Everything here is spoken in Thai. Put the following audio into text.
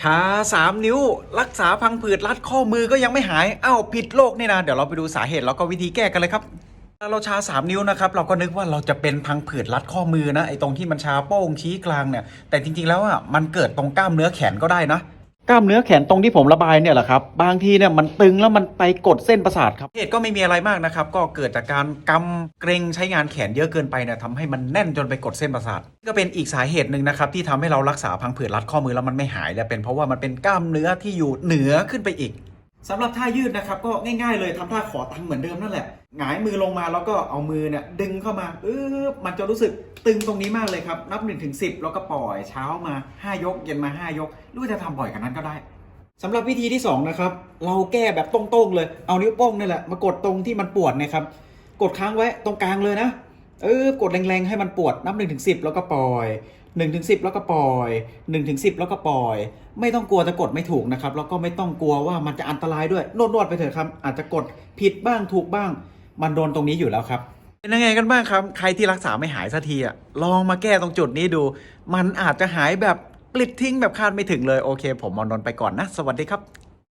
ชาสามนิ้ว รักษาพังผืดรัดข้อมือก็ยังไม่หายอ้าวผิดโรคนี่นะ เดี๋ยวเราไปดูสาเหตุแล้วก็วิธีแก้กันเลยครับเราชาสามนิ้วนะครับเราก็นึกว่าเราจะเป็นพังผืดรัดข้อมือนะไอ้ตรงที่มันชาโป้งชี้กลางเนี่ยแต่จริงๆแล้วอะมันเกิดตรงกล้ามเนื้อแขนก็ได้นะ กล้ามเนื้อแขนตรงที่ผมระบายเนี่ยแหละครับ บางทีเนี่ยมันตึงแล้วมันไปกดเส้นประสาทครับเหตุก็ไม่มีอะไรมากนะครับ ก็เกิดจากการกำเกรงใช้งานแขนเยอะเกินไปเนี่ยทำให้มันแน่นจนไปกดเส้นประสาทก็เป็นอีกสาเหตุหนึ่งนะครับที่ทำให้เรารักษาพังผืดรัดข้อมือแล้วมันไม่หายและเป็นเพราะว่ามันเป็นกล้ามเนื้อที่อยู่เหนือขึ้นไปอีก สำหรับท่ายืดนะครับก็ง่ายๆเลยทำท่าขอตังค์เหมือนเดิมนั่นแหละหงายมือลงมาแล้วก็เอามือเนี่ยดึงเข้ามาเออมันจะรู้สึกตึงตรงนี้มากเลยครับ นับ1นถึงสิแล้วก็ปล่อยเช้ามาห้ายก เย็นมาห้ายกหรือจะทำบ่อยกว่านั้นก็ได้สำหรับวิธีที่2นะครับเราแก้แบบตรงๆเลยเอานิ้วโป้งนี่แหละมากดตรงที่มันปวดนะครับกดค้างไว้ตรงกลางเลยนะ เออกดแรงๆให้มันปวดนับ1นถึงสิแล้วก็ปล่อย1นถึงสิแล้วก็ปล่อย1นถึงสิแล้วก็ปล่อย ไม่ต้องกลัวจะกดไม่ถูกนะครับแล้วก็ไม่ต้องกลัวว่ามันจะอันตรายด้วยนวดๆไปเถอะครับ อาจจะกดผิดบ้างถูกบ้าง มันโดนตรงนี้อยู่แล้วครับเป็นยังไงกันบ้างครับ ใครที่รักษาไม่หายสักทีอะลองมาแก้ตรงจุดนี้ดู มันอาจจะหายแบบปลิดทิ้งแบบคาดไม่ถึงเลยโอเค ผมมอนนไปก่อนนะ สวัสดีครับ